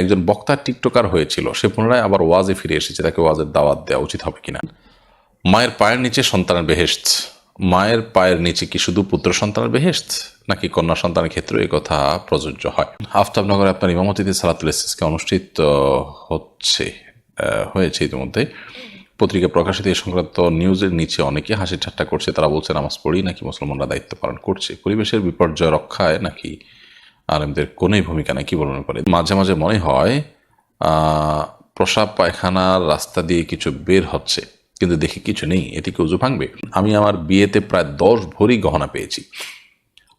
একজন বক্তা টিকটকার হয়েছিল, সে পুনরায় আবার ওয়াজে ফিরে এসেছে, তাকে ওয়াজের দাওয়াত দেওয়া উচিত হবে কিনা? মায়ের পায়ের নিচে সন্তানের বেহেস্ত মায়ের পায়ের নিচে কি শুধু পুত্র সন্তানের বেহেস্ত নাকি কন্যা সন্তানের ক্ষেত্রে এই কথা প্রযোজ্য হয়? আফতাবনগরে আপনার ইমামতিতে সালাতুল ইসলামকে অনুষ্ঠিত হচ্ছে হয়েছে ইতিমধ্যে। পত্রিকা প্রকাশিত এই সংক্রান্ত নিউজের নিচে অনেকে হাসি ঠাট্টা করছে, তারা বলছে, নামাজ পড়ি, নাকি মুসলমানরা দায়িত্ব পালন করছে? পরিবেশের বিপর্যয় রক্ষায় নাকি আলেমদের কোনোই ভূমিকা নাই, কি বলবেন পারে মাঝে মাঝে মনে হয় প্রসাব পায়খানার রাস্তা দিয়ে কিছু বের হচ্ছে, কিন্তু দেখি কিছু নেই, এতে কি উজু ভাঙবে? আমি আমার বিয়েতে প্রায় দশ ভরি গহনা পেয়েছি।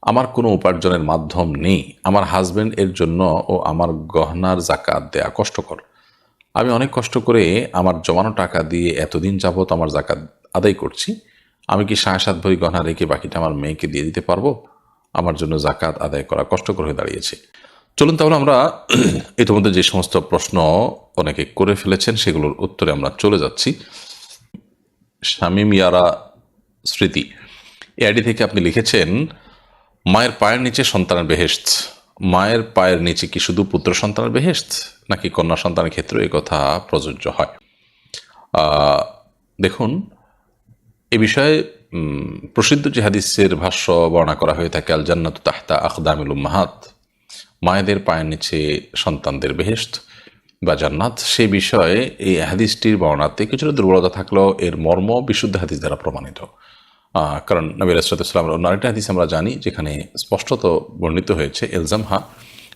আমার কোনো উপার্জনের মাধ্যম নেই। আমার হাজবেন্ড এর জন্য ও আমার গহনার জাকাত দেয়া কষ্টকর। আমি অনেক কষ্ট করে আমার জমানো টাকা দিয়ে এতদিন যাবৎ আমার জাকাত আদায় করছি। আমি কি সাড়ে সাত ভরি গহনা রেখে বাকিটা আমার মেয়েকে দিয়ে দিতে পারব? আমার জন্য জাকাত আদায় করা কষ্টকর হয়ে দাঁড়িয়েছে। চলুন তাহলে আমরা ইতিমধ্যে যে সমস্ত প্রশ্ন অনেকে করে ফেলেছেন, সেগুলোর উত্তরে আমরা চলে যাচ্ছি। শামীম ইয়ারা স্মৃতি এই আইডি থেকে আপনি লিখেছেন, মায়ের পায়ের নিচে সন্তানের বেহেস্ত মায়ের পায়ের নিচে কি শুধু পুত্র সন্তানের বেহেস্ত নাকি কন্যা সন্তানের ক্ষেত্রে এই কথা প্রযোজ্য হয়? দেখুন, এ বিষয়ে প্রসিদ্ধ যে হাদিসের ভাষ্য বর্ণনা করা হয়ে থাকে আল জান্নাত তাহতা আখদামিল উম্মাহাত। মায়েদের পায়ের নিচে সন্তানদের বেহেস্ত বা জান্নাত। সে বিষয়ে এই হাদিসটির বর্ণাতে কিছুটা দুর্বলতা থাকলেও এর মর্ম বিশুদ্ধ হাদিস দ্বারা প্রমাণিত। আহ, কারণ নবী রাসুলাম অন্য আরেকটা হাদিস আমরা জানি যেখানে স্পষ্টত বর্ণিত হয়েছে এলজামহা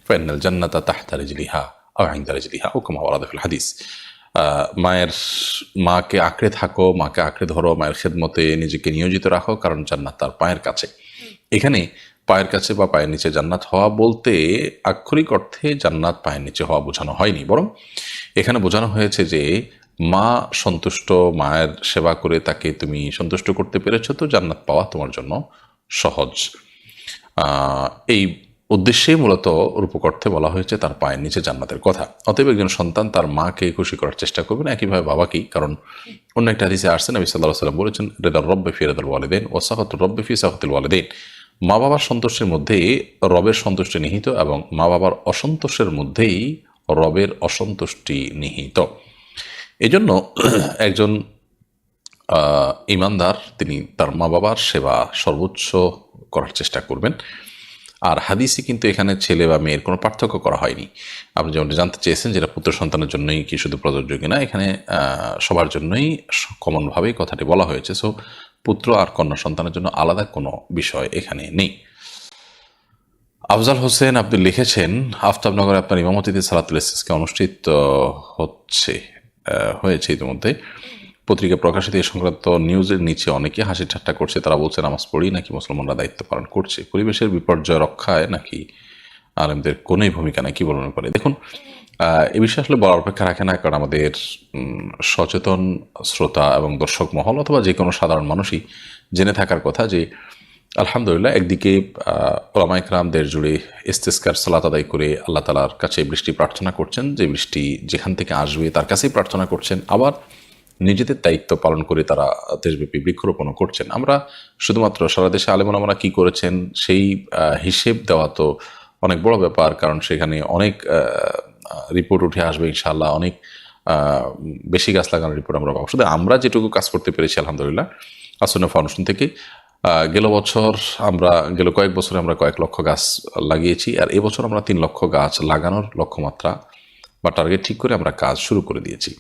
ফাইনাল জান্নাতা তাহতা রিজলিহা আইন্দা রিজলিহা ও কুমা ওয়ালাদুল হাদিস। আহ, মায়ের মাকে আঁকড়ে থাকো, মাকে আঁকড়ে ধরো, মায়ের খেদমতে নিজেকে নিয়োজিত রাখো, কারণ জান্নাত তার পায়ের কাছে। এখানে পায়ের কাছে বা পায়ের নিচে জান্নাত হওয়া বলতে আক্ষরিক অর্থে জান্নাত পায়ের নিচে হওয়া বোঝানো হয়নি। বরং এখানে বোঝানো হয়েছে যে মা সন্তুষ্ট, মায়ের সেবা করে তাকে তুমি সন্তুষ্ট করতে পেরেছ, তো জান্নাত পাওয়া তোমার জন্য সহজ। এই উদ্দেশ্যে মূলত রূপক অর্থে বলা হয়েছে তার পায়ের নিচে জান্নাতের কথা। অতএব একজন সন্তান তার মাকে খুশি করার চেষ্টা করবেন একইভাবে বাবাকেই, কারণ অন্য একটা হাদিসে আসছে, নবী সাল্লাহ সাল্লাম বলেছেন, রেদার রব্বে ফি রেদার ওয়ালেদেন ও সাহত রব্বে ফি সাহতুল ওয়ালেদেন মা বাবার সন্তোষের মধ্যেই রবের সন্তুষ্টি নিহিত এবং মা বাবার অসন্তোষের মধ্যেই রবের অসন্তুষ্টি নিহিত। এজন্য একজন ইমানদার তিনি তার মা বাবার সেবা সর্বোচ্চ করার চেষ্টা করবেন। আর হাদিসে কিন্তু এখানে ছেলে বা মেয়ের কোনো পার্থক্য করা হয়নি। আপনি যেমন জানতে চেয়েছেন যেটা পুত্র সন্তানের জন্যই কি শুধু প্রযোজ্য কিনা, এখানে সবার জন্যই কমনভাবেই কথাটি বলা হয়েছে। সো পুত্র আর কন্যা সন্তানের জন্য আলাদা কোনো বিষয় এখানে নেই। আফজাল হোসেন আপনি লিখেছেন, আফতাবনগরে আপনার ইমামতিতে সালাতুল ইসলামকে অনুষ্ঠিত হচ্ছে হয়েছে ইতিমধ্যে। পত্রিকা প্রকাশিত এই সংক্রান্ত নিউজের নিচে অনেকে হাসি ঠাট্টা করছে। তারা বলছে, নামাজ পড়ি নাকি মুসলমানরা দায়িত্ব পালন করছে? পরিবেশের বিপর্যয় রক্ষায় নাকি আলেমদের কোনোই ভূমিকা নাই? কি বলবেন পারে দেখুন এ বিষয়ে আসলে বলার অপেক্ষা রাখে না, কারণ আমাদের সচেতন শ্রোতা এবং দর্শক মহল অথবা যে কোনো সাধারণ মানুষই জেনে থাকার কথা যে, আলহামদুলিল্লাহ একদিকে ওলামাইকরামদের জুড়ে ইস্তেস্কার, সালাত আদায় করে আল্লাহ তালার কাছে বৃষ্টি প্রার্থনা করছেন। যে বৃষ্টি যেখান থেকে আসবে তার কাছেই প্রার্থনা করছেন। আবার নিজেদের দায়িত্ব পালন করে তারা দেশব্যাপী বৃক্ষরোপণও করছেন। আমরা শুধুমাত্র সারা দেশে আলেমরা কি করেছেন, সেই হিসেব দেওয়া তো অনেক বড় ব্যাপার, কারণ সেখানে অনেক রিপোর্ট উঠে আসবে ইনশাল্লাহ অনেক বেশি গাছ লাগানোর রিপোর্ট আমরা পাবো। শুধু আমরা যেটুকু কাজ করতে পেরেছি, আলহামদুলিল্লাহ, আসন্ন ফাউন্ডেশন থেকে গেল বছর আমরা, গেল কয়েক বছরে আমরা কয়েক লক্ষ গাছ লাগিয়েছি, আর এবছর আমরা তিন লক্ষ গাছ লাগানোর লক্ষ্যমাত্রা বা টার্গেট ঠিক করে আমরা কাজ শুরু করে দিয়েছি।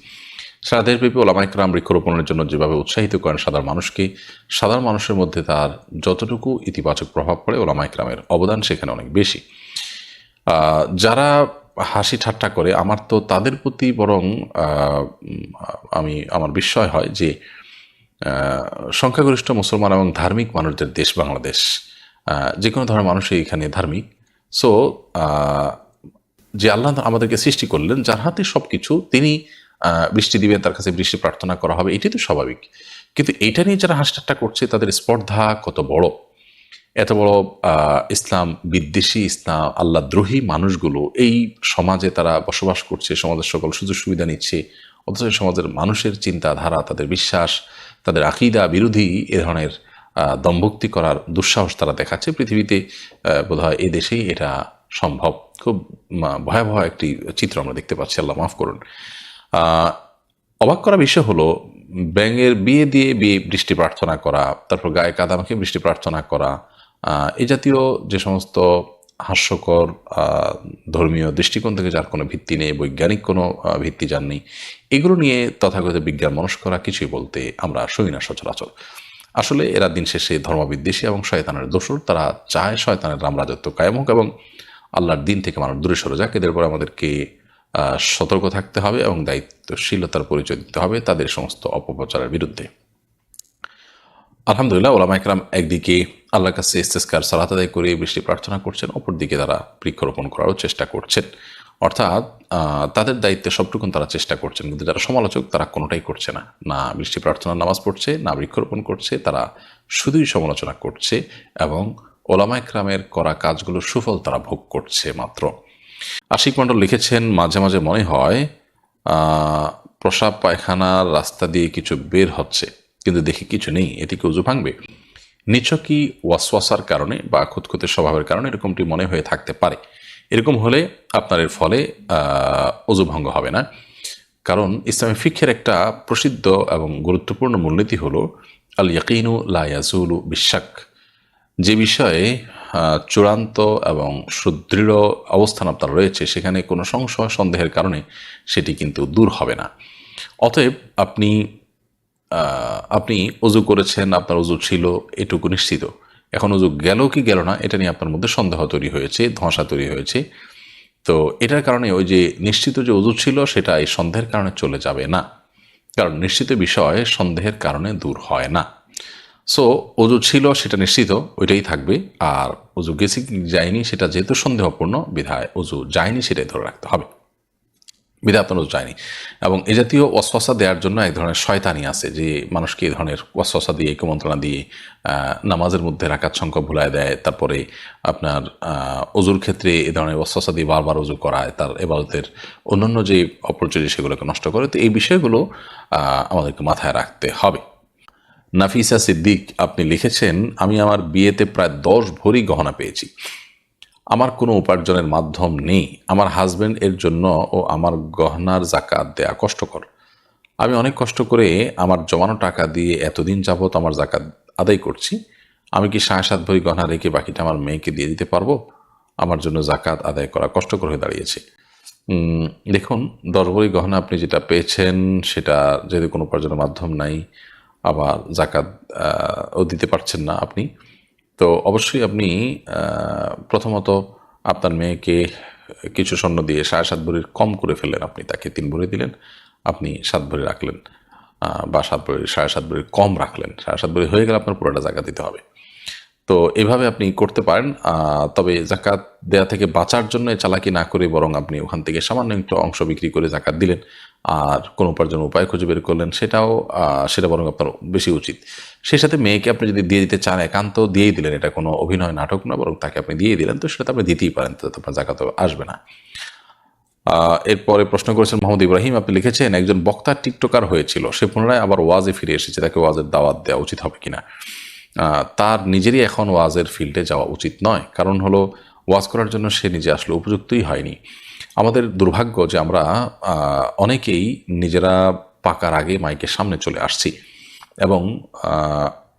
সারা দেশব্যাপী ওলামাইকরাম বৃক্ষরোপণের জন্য যেভাবে উৎসাহিত করেন সাধারণ মানুষকে সাধারণ মানুষের মধ্যে তার যতটুকু ইতিবাচক প্রভাব পড়ে ওলামাইকরামের অবদান সেখানে অনেক বেশি। যারা হাসি ঠাট্টা করে, আমার তো তাদের প্রতি বরং আমি, আমার বিস্ময় হয় যে সংখ্যাগরিষ্ঠ মুসলমান এবং ধার্মিক মানুষদের দেশ বাংলাদেশ যে কোনো ধরনের মানুষই এখানে ধার্মিক। সো যে আল্লাহ আমাদেরকে সৃষ্টি করলেন, যার হাতে সব কিছু তিনি বৃষ্টি দিবেন তার কাছে বৃষ্টি প্রার্থনা করা হবে, এটাই তো স্বাভাবিক। কিন্তু এটা নিয়ে যারা হাসি ঠাট্টা করছে, তাদের স্পর্ধা কত বড়? এত বড় ইসলাম বিদ্বেষী, ইসলাম আল্লাদ্রোহী মানুষগুলো, এই সমাজে তারা বসবাস করছে, সমাজের সকল সুযোগ সুবিধা নিচ্ছে, অথচ সমাজের মানুষের চিন্তাধারা, তাদের বিশ্বাস, তাদের আকিদা বিরোধী এ ধরনের দম্ভক্তি করার দুঃসাহস তারা দেখাচ্ছে পৃথিবীতে বোধ হয় এই দেশেই এটা সম্ভব। খুব ভয়াবহ একটি চিত্র আমরা দেখতে পাচ্ছি, আল্লাহ মাফ করুন। অবাক করা বিষয় হলো, ব্যাঙের বিয়ে দিয়ে বিয়ে বৃষ্টি প্রার্থনা করা, তারপর গায়ে কাদামাখে বৃষ্টি প্রার্থনা করা এই জাতীয় যে সমস্ত হাস্যকর ধর্মীয় দৃষ্টিকোণ থেকে যার কোনো ভিত্তি নেই, বৈজ্ঞানিক কোনো ভিত্তি যার নেই, এগুলো নিয়ে তথাগত বিজ্ঞান মনস্করা কিছুই বলতে আমরা শুনি না সচরাচর। আসলে এরা দিন শেষে ধর্মবিদ্বেষী এবং শয়তানের দোষর, তারা চায় শয়তানের রামরাজত্ব কায়েম হোক এবং আল্লাহর দিন থেকে মানুষ দূরে সরে যাক, এদের উপর আমাদেরকে সতর্ক থাকতে হবে এবং দায়িত্বশীলতার পরিচয় দিতে হবে তাদের সমস্ত অপপ্রচারের বিরুদ্ধে। আলহামদুলিল্লাহ ওলামা একরাম একদিকে আল্লাহর কাছে ইস্তেস্কার সালাত আদায় করে বৃষ্টি প্রার্থনা করছেন, অপরদিকে তারা বৃক্ষরোপণ করারও চেষ্টা করছেন। অর্থাৎ তাদের দায়িত্বে সবটুকুন তারা চেষ্টা করছেন, কিন্তু যারা সমালোচক তারা কোনোটাই করছে না। না বৃষ্টি প্রার্থনার নামাজ পড়ছে, না বৃক্ষরোপণ করছে, তারা শুধুই সমালোচনা করছে এবং ওলামা একরামের করা কাজগুলো সুফল তারা ভোগ করছে মাত্র। আশিক মণ্ডল লিখেছেন, মাঝে মাঝে মনে হয় প্রসাব পায়খানার রাস্তা দিয়ে কিছু বের হচ্ছে, কিন্তু দেখি কিছু নেই, এতে কি উজু ভাঙবে? নিছকই ওয়াসওয়াসার কারণে বা খুঁতখুঁতে স্বভাবের কারণে এরকমটি মনে হয়ে থাকতে পারে। এরকম হলে আপনার এর ফলে অজু ভঙ্গ হবে না। কারণ ইসলামী ফিক্ষের একটা প্রসিদ্ধ এবং গুরুত্বপূর্ণ মূলনীতি হলো আল ইয়াকিনু লা ইয়াজুলু বিশাক যে বিষয়ে চূড়ান্ত এবং সুদৃঢ় অবস্থান আপনার রয়েছে, সেখানে কোনো সংশয়, সন্দেহের কারণে সেটি কিন্তু দূর হবে না। অতএব আপনি আপনি অজু করেছেন, আপনার অজু ছিল, এটুকু নিশ্চিত। এখন অজু গেল কি গেল না, এটা নিয়ে আপনার মধ্যে সন্দেহ তৈরি হয়েছে, ধোঁয়াশা তৈরি হয়েছে। তো এটার কারণে ওই যে নিশ্চিত যে অজু ছিল, সেটা এই সন্দেহের কারণে চলে যাবে না। কারণ নিশ্চিত বিষয় সন্দেহের কারণে দূর হয় না। সো অজু ছিল, সেটা নিশ্চিত, ওইটাই থাকবে। আর অজু গেছে কি যায়নি, সেটা যেহেতু সন্দেহপূর্ণ, বিধায় অজু যায়নি, সেটাই ধরে রাখতে হবে। বিধায় আপনার অজু যায়নি। এবং এ জাতীয় ওয়াসওয়াসা দেওয়ার জন্য এক ধরনের শয়তানি আছে, যে মানুষকে এই ধরনের ওয়াসওয়াসা দিয়ে, কুমন্ত্রণা দিয়ে নামাজের মধ্যে রাখার সংখ্যা ভুলায় দেয়। তারপরে আপনার অজুর ক্ষেত্রে এ ধরনের ওয়াসওয়াসা দিয়ে বারবার অজু করায়, তার এবারতের অন্যান্য যে অপরচুরি সেগুলোকে নষ্ট করে। তো এই বিষয়গুলো আমাদেরকে মাথায় রাখতে হবে। নাফিসা সিদ্দিক আপনি লিখেছেন, আমি আমার বিয়েতে প্রায় দশ ভরি গহনা পেয়েছি। আমার কোনো উপার্জনের মাধ্যম নেই। আমার হাজবেন্ড এর জন্য ও আমার গহনার জাকাত দেয়া কষ্টকর। আমি অনেক কষ্ট করে আমার জমানো টাকা দিয়ে এতদিন যাবৎ আমার জাকাত আদায় করছি। আমি কি সাড়ে সাত ভরি গহনা রেখে বাকিটা আমার মেয়েকে দিয়ে দিতে পারব? আমার জন্য জাকাত আদায় করা কষ্টকর হয়ে দাঁড়িয়েছে। দেখুন, দশ ভরি গহনা আপনি যেটা পেয়েছেন, সেটা যেহেতু কোনো উপার্জনের মাধ্যম নাই আবার জাকাত ও দিতে পারছেন না আপনি। তো অবশ্যই আপনি প্রথমত আপনার মেয়েকে কিছু স্বর্ণ দিয়ে সাড়ে সাত ভরির কম করে ফেললেন আপনি, তাকে তিন ভরি দিলেন, আপনি সাত ভরি রাখলেন বা সাত ভরি, সাড়ে সাত ভরির কম রাখলেন। সাড়ে সাত ভরি হয়ে গেলে আপনার পুরোটা জায়গা দিতে হবে। তো এভাবে আপনি করতে পারেন। তবে জাকাত দেয়া থেকে বাঁচার জন্য চালাকি না করে বরং আপনি ওখান থেকে সামান্য একটু অংশ বিক্রি করে জাকাত দিলেন। আর কোনো উপার্জন উপায় খুঁজে বের করলেন সেটাও সেটা বরং আপনার বেশি উচিত। সেই সাথে মেয়েকে আপনি যদি দিয়ে দিতে চান, একান্ত দিয়েই দিলেন। এটা কোনো অভিনয় নাটক না, বরং তাকে আপনি দিয়ে দিলেন। তো সেটা আপনি দিতেই পারেন তো আপনার জাকাত আসবে না। এরপরে প্রশ্ন করেছেন মোহাম্মদ ইব্রাহিম। আপনি লিখেছেন, একজন বক্তা টিকটকার হয়েছিল। সে পুনরায় আবার ওয়াজে ফিরে এসেছে। তাকে ওয়াজের দাওয়াত দেওয়া উচিত হবে কিনা? তার নিজেরই এখন ওয়াজের ফিল্ডে যাওয়া উচিত নয়। কারণ হলো, ওয়াজ করার জন্য সে নিজে আসলে উপযুক্তই হয়নি। আমাদের দুর্ভাগ্য যে আমরা অনেকেই নিজেরা পাকার আগে মাইকের সামনে চলে আসছি এবং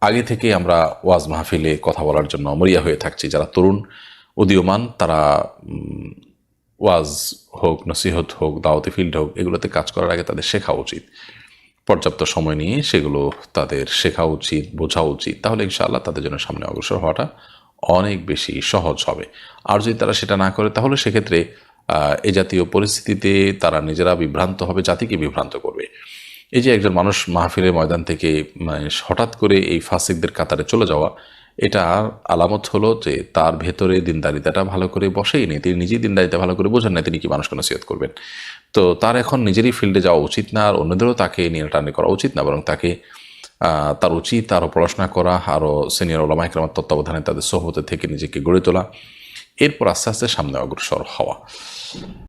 আগে থেকে আমরা ওয়াজ মাহফিলে কথা বলার জন্য মরিয়া হয়ে থাকছি। যারা তরুণ, উদীয়মান, তারা ওয়াজ হোক, নসিহত হোক, দাওয়াতি ফিল্ড হোক, এগুলোতে কাজ করার আগে তাদের শেখা উচিত। পর্যাপ্ত সময় নিয়ে সেগুলো তাদের শেখা উচিত, বোঝা উচিত, তাহলে ইনশাআল্লাহ তাদের জন্য সামনে অগ্রসর হওয়াটা অনেক বেশি সহজ হবে। আর যদি তারা সেটা না করে, তাহলে সেক্ষেত্রে এ জাতীয় পরিস্থিতিতে তারা নিজেরা বিভ্রান্ত হবে, জাতিকে বিভ্রান্ত করবে। এই যে একজন মানুষ মাহফিলের ময়দান থেকে মানে হঠাৎ করে এই ফাসিকদের কাতারে চলে যাওয়া এটা আলামত হলো যে তার ভেতরে দিনদারিতাটা ভালো করে বসেই নেই। তিনি নিজেই দিনদারিতা ভালো করে বোঝেন না তিনি কি মানুষকে নসিহত করবেন? তো তার এখন নিজেরই ফিল্ডে যাওয়া উচিত না আর অন্যদেরও তাকে নিয়ে টানি করা উচিত না, বরং তাকে তার উচিত আরও পড়াশোনা করা আরও সিনিয়র ওলামা তত্ত্বাবধানে তাদের সহবতের থেকে নিজেকে গড়ে তোলা। এরপর আস্তে আস্তে সামনে অগ্রসর হওয়া।